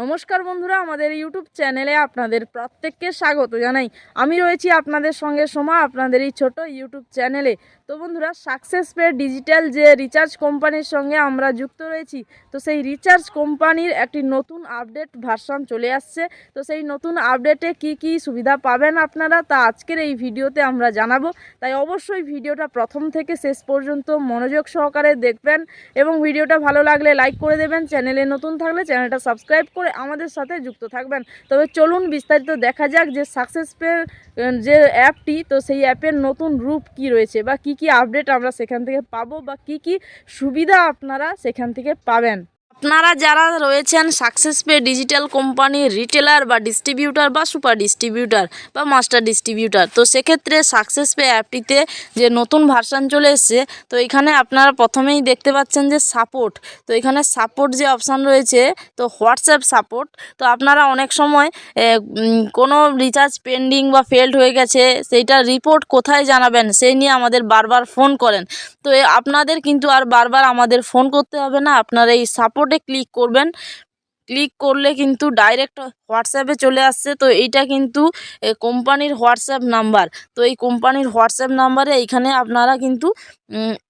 নমস্কার বন্ধুরা, আমাদের ইউটিউব চ্যানেলে আপনাদের প্রত্যেককে স্বাগত জানাই। আমি রয়েছি আপনাদের সঙ্গে সোমা, আপনাদের এই ছোট ইউটিউব চ্যানেলে। তো বন্ধুরা সাকসেস পে ডিজিটাল যে রিচার্জ কোম্পানির সঙ্গে আমরা যুক্ত রয়েছি, তো সেই রিচার্জ কোম্পানির একটি নতুন আপডেট ভার্সন চলে আসছে। তো সেই নতুন আপডেটে কি কি সুবিধা পাবেন আপনারা, তা আজকের এই ভিডিওতে আমরা জানাব। তাই অবশ্যই ভিডিওটা প্রথম থেকে শেষ পর্যন্ত মনোযোগ সহকারে দেখবেন এবং ভিডিওটা ভালো লাগলে লাইক করে দেবেন। চ্যানেলে নতুন থাকলে চ্যানেলটা সাবস্ক্রাইব করে আমাদের সাথে যুক্ত থাকবেন। তবে চলুন বিস্তারিত দেখা যাক যে সাকসেস পে যে অ্যাপটি, তো সেই অ্যাপের নতুন রূপ কি রয়েছে বা কি কি আপডেট আমরা সেখান থেকে পাবো বা কি কি সুবিধা আপনারা সেখান থেকে পাবেন? আপনারা যারা রয়েছেন সাকসেস পে ডিজিটাল কোম্পানির রিটেলার বা ডিস্ট্রিবিউটার বা সুপার ডিস্ট্রিবিউটার বা মাস্টার ডিস্ট্রিবিউটার তো সেক্ষেত্রে সাকসেস পে অ্যাপটিতে যে নতুন ভার্সান চলে এসছে, তো এখানে আপনারা প্রথমেই দেখতে পাচ্ছেন যে সাপোর্ট তো এখানে সাপোর্ট যে অপশান রয়েছে, তো হোয়াটসঅ্যাপ সাপোর্ট তো আপনারা অনেক সময় কোনো রিচার্জ পেন্ডিং বা ফেল্ড হয়ে গেছে, সেইটা রিপোর্ট কোথায় জানাবেন, সেই নিয়ে আমাদের বারবার ফোন করেন। তো আপনাদের কিন্তু আর বারবার আমাদের ফোন করতে হবে না, আপনারা এই সাপোর্টে ক্লিক করবেন। ক্লিক করলে কিন্তু ডাইরেক্ট হোয়াটসঅ্যাপে চলে আসছে। তো এইটা কিন্তু কোম্পানির হোয়াটসঅ্যাপ নাম্বার তো এই কোম্পানির হোয়াটসঅ্যাপ নাম্বারে এইখানে আপনারা কিন্তু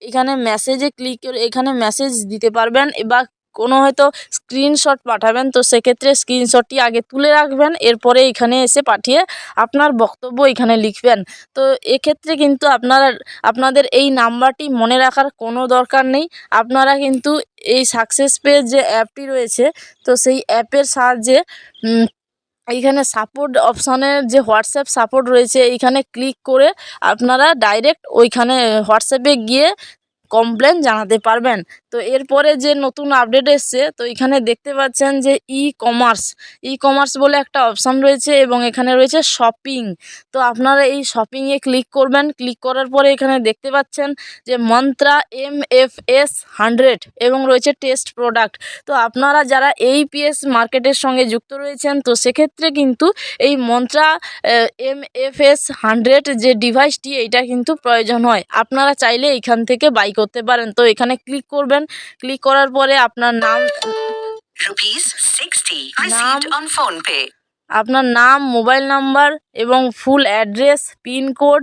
এখানে মেসেজে ক্লিক করে, এখানে মেসেজ দিতে পারবেন বা কোনো হয়তো স্ক্রিনশট পাঠাবেন, তো সেক্ষেত্রে স্ক্রিনশটটি আগে তুলে রাখবেন, এরপরে এখানে এসে পাঠিয়ে আপনার বক্তব্য এখানে লিখবেন। তো এক্ষেত্রে কিন্তু আপনারা, আপনাদের এই নাম্বারটি মনে রাখার কোনো দরকার নেই। আপনারা কিন্তু এই সাকসেস পে যে অ্যাপটি রয়েছে, তো সেই অ্যাপের সাহায্যে এইখানে সাপোর্ট অপশানের যে হোয়াটসঅ্যাপ সাপোর্ট রয়েছে, এইখানে ক্লিক করে আপনারা ডাইরেক্ট ওইখানে হোয়াটসঅ্যাপে গিয়ে কমপ্লেন জানাতে পারবেন। তো এরপরে যে নতুন আপডেট এসছে, তো এখানে দেখতে পাচ্ছেন যে ই কমার্স ই কমার্স বলে একটা অপশান রয়েছে এবং এখানে রয়েছে শপিং তো আপনারা এই শপিংয়ে ক্লিক করবেন ক্লিক করার পরে এখানে দেখতে পাচ্ছেন যে Mantra M F S hundred এবং রয়েছে টেস্ট প্রোডাক্ট তো আপনারা যারা এই পিএস মার্কেটের সঙ্গে যুক্ত রয়েছেন, তো সেক্ষেত্রে কিন্তু এই Mantra M F S hundred যে ডিভাইসটি এইটা কিন্তু প্রয়োজন হয়। আপনারা চাইলে এখান থেকে বাই করতে পারেন। তো এখানে ক্লিক করবেন করবেন ক্লিক করার পরে আপনার নাম রুপিস সিক্সটি রিসিভড পে আপনার নাম, মোবাইল নাম্বার এবং ফুল অ্যাড্রেস পিনকোড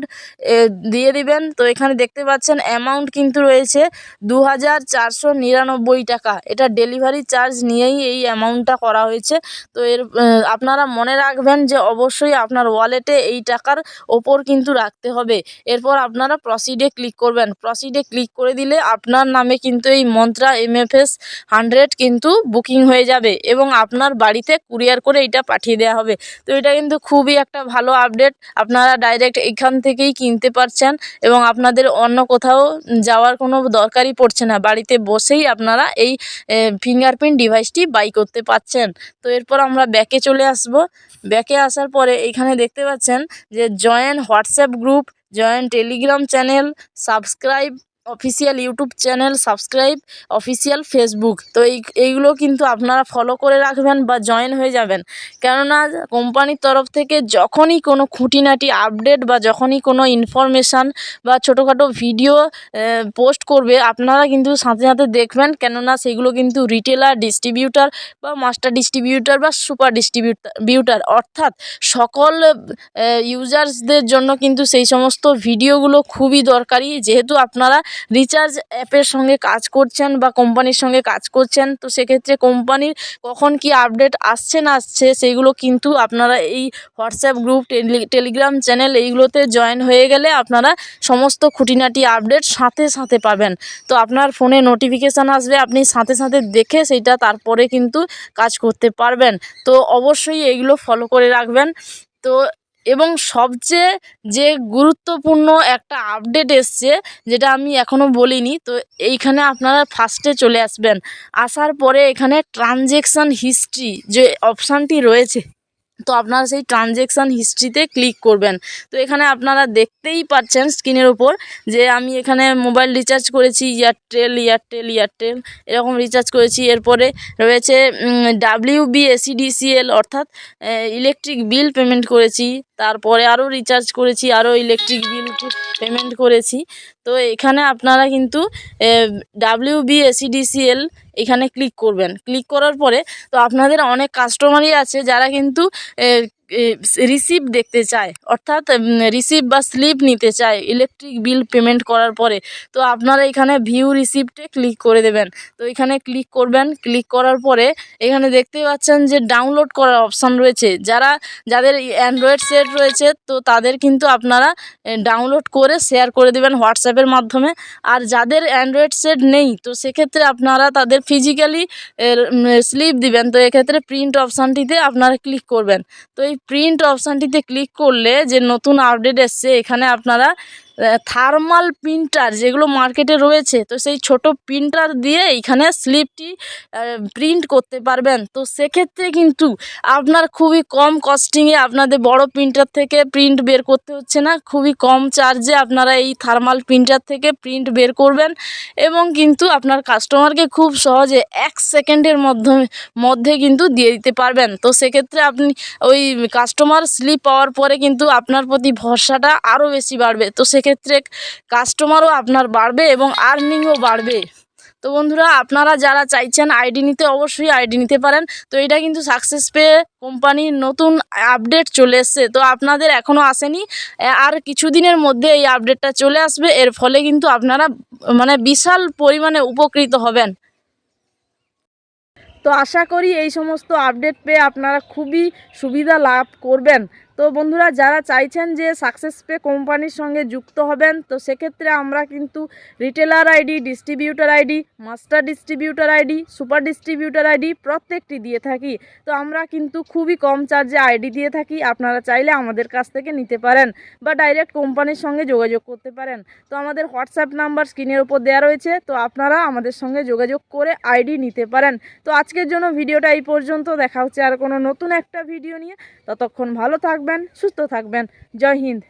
দিয়ে দিবেন। তো এখানে দেখতে পাচ্ছেন, অ্যামাউন্ট কিন্তু রয়েছে দু হাজার চারশো নিরানব্বই টাকা। এটা ডেলিভারি চার্জ নিয়েই এই অ্যামাউন্টটা করা হয়েছে। তো এর আপনারা মনে রাখবেন যে অবশ্যই আপনার ওয়ালেটে এই টাকার ওপর কিন্তু রাখতে হবে। এরপর আপনারা প্রসিডে ক্লিক করবেন। প্রসিডে ক্লিক করে দিলে আপনার নামে কিন্তু এই মন্ত্রা এমএফএস হান্ড্রেড কিন্তু বুকিং হয়ে যাবে এবং আপনার বাড়িতে কুরিয়ার করে এটা পাঠিয়ে দেওয়া হবে। তো এটা কিন্তু খুবই একটা ভালো আপডেট আপনারা ডাইরেক্ট এখান থেকেই কিনতে পারছেন এবং আপনাদের অন্য কোথাও যাওয়ার কোনো দরকারই পড়ছে না। বাড়িতে বসেই আপনারা এই ফিঙ্গারপ্রিন্ট ডিভাইসটি বাই করতে পারছেন। তো এরপর আমরা ব্যাকে চলে আসব। ব্যাকে আসার পরে এইখানে দেখতে পাচ্ছেন যে join WhatsApp group join Telegram channel subscribe official YouTube channel subscribe official Facebook তো এই, এইগুলো কিন্তু আপনারা ফলো করে রাখবেন বা জয়েন হয়ে যাবেন। কেননা কোম্পানির তরফ থেকে যখনই কোনো খুঁটিনাটি আপডেট বা যখনই কোনো ইনফরমেশান বা ছোটোখাটো ভিডিও পোস্ট করবে, আপনারা কিন্তু সাথে সাথে দেখবেন। কেননা সেগুলো কিন্তু রিটেলার ডিস্ট্রিবিউটার বা মাস্টার ডিস্ট্রিবিউটার বা সুপার ডিস্ট্রিবিউটার অর্থাৎ সকল ইউজার্সদের জন্য কিন্তু সেই সমস্ত ভিডিওগুলো খুবই দরকারি। যেহেতু আপনারা রিচার্জ অ্যাপের সঙ্গে কাজ করছেন বা কোম্পানির সঙ্গে কাজ করছেন, তো সেক্ষেত্রে কোম্পানির কখন কি আপডেট আসছে না আসছে সেইগুলো কিন্তু আপনারা এই WhatsApp group tele Telegram channel এইগুলোতে জয়েন হয়ে গেলে আপনারা সমস্ত খুঁটিনাটি আপডেট সাথে সাথে পাবেন। তো আপনার ফোনে নোটিফিকেশান আসবে, আপনি সাথে সাথে দেখে সেইটা তারপরে কিন্তু কাজ করতে পারবেন। তো অবশ্যই এইগুলো ফলো করে রাখবেন। তো এবং সবচেয়ে যে গুরুত্বপূর্ণ একটা আপডেট এসছে, যেটা আমি এখনও বলিনি, তো এইখানে আপনারা ফার্স্টে চলে আসবেন। আসার পরে এখানে ট্রানজেকশান হিস্ট্রি যে অপশানটি রয়েছে, তো আপনারা সেই ট্রানজেকশান হিস্ট্রিতে ক্লিক করবেন। তো এখানে আপনারা দেখতেই পাচ্ছেন স্ক্রিনের ওপর যে আমি এখানে মোবাইল রিচার্জ করেছি এয়ারটেল এয়ারটেল এয়ারটেল এরকম রিচার্জ করেছি। এরপরে রয়েছে ডাব্লিউ বি এসিডিসিএল অর্থাৎ ইলেকট্রিক বিল পেমেন্ট করেছি। তারপরে আরও রিচার্জ করেছি আরও ইলেকট্রিক বিল পেমেন্ট করেছি। তো এখানে আপনারা কিন্তু ডাব্লিউ বি এখানে ক্লিক করবেন। ক্লিক করার পরে তো আপনাদের অনেক কাস্টমারই আছে যারা কিন্তু রিসিভ দেখতে চায়। অর্থাৎ রিসিভ বা স্লিপ নিতে চায় ইলেকট্রিক বিল পেমেন্ট করার পরে। তো আপনারা এখানে ভিউ রিসিপ্টে ক্লিক করে দেবেন। তো এখানে ক্লিক করবেন। ক্লিক করার পরে এখানে দেখতেই পাচ্ছেন যে ডাউনলোড করার অপশান রয়েছে। যারা, যাদের অ্যান্ড্রয়েড সেট রয়েছে, তো তাদের কিন্তু আপনারা ডাউনলোড করে শেয়ার করে দেবেন হোয়াটসঅ্যাপের মাধ্যমে। আর যাদের অ্যান্ড্রয়েড সেট নেই, তো সেক্ষেত্রে আপনারা তাদের ফিজিক্যালি স্লিপ দিবেন। তো এক্ষেত্রে প্রিন্ট অপশানটিতে আপনারা ক্লিক করবেন। তো এই প্রিন্ট অপশানটিতে ক্লিক করলে যে নতুন আপডেট এসছে এখানে আপনারা থার্মাল প্রিন্টার যেগুলো মার্কেটে রয়েছে, তো সেই ছোট প্রিন্টার দিয়ে এইখানে স্লিপটি প্রিন্ট করতে পারবেন। তো সেক্ষেত্রে কিন্তু আপনার খুবই কম কস্টিংয়ে আপনাদের বড় প্রিন্টার থেকে প্রিন্ট বের করতে হচ্ছে না। খুবই কম চার্জে আপনারা এই থার্মাল প্রিন্টার থেকে প্রিন্ট বের করবেন এবং কিন্তু আপনার কাস্টমারকে খুব সহজে এক সেকেন্ডের মাধ্যমে, মধ্যে কিন্তু দিয়ে দিতে পারবেন। তো সেক্ষেত্রে আপনি ওই কাস্টমার স্লিপ পাওয়ার পরে কিন্তু আপনার প্রতি ভরসাটা আরও বেশি বাড়বে। তো সেক্ষেত্রে কাস্টমারও আপনার বাড়বে এবং আর্নিংও বাড়বে। তো বন্ধুরা, আপনারা যারা চাইছেন আইডি নিতে, অবশ্যই আইডি নিতে পারেন। তো এটা কিন্তু সাকসেস পেয়ে কোম্পানির নতুন আপডেট চলে এসছে। তো আপনাদের এখনও আসেনি আর কিছুদিনের মধ্যে এই আপডেটটা চলে আসবে। এর ফলে কিন্তু আপনারা মানে বিশাল পরিমাণে উপকৃত হবেন। তো আশা করি এই সমস্ত আপডেট পেয়ে আপনারা খুবই সুবিধা লাভ করবেন। তো বন্ধুরা, যারা চাইছেন যে সাকসেস পে কোম্পানির সঙ্গে যুক্ত হবেন, তো সেক্ষেত্রে আমরা কিন্তু retailer ID distributor ID master distributor ID super distributor ID প্রত্যেকটি দিয়ে থাকি। তো আমরা কিন্তু খুবই কম চার্জে আইডি দিয়ে থাকি, আপনারা চাইলে আমাদের কাছ থেকে নিতে পারেন বা ডাইরেক্ট কোম্পানির সঙ্গে যোগাযোগ করতে পারেন। তো আমাদের হোয়াটসঅ্যাপ নাম্বার স্ক্রিনের ওপর দেওয়া রয়েছে, তো আপনারা আমাদের সঙ্গে যোগাযোগ করে আইডি নিতে পারেন। তো আজকের জন্য ভিডিওটা এই পর্যন্ত, দেখা হচ্ছে আর কোনো নতুন একটা ভিডিও নিয়ে। ততক্ষণ ভালো থাকবেন সুস্থ থাকবেন। জয় হিন্দ।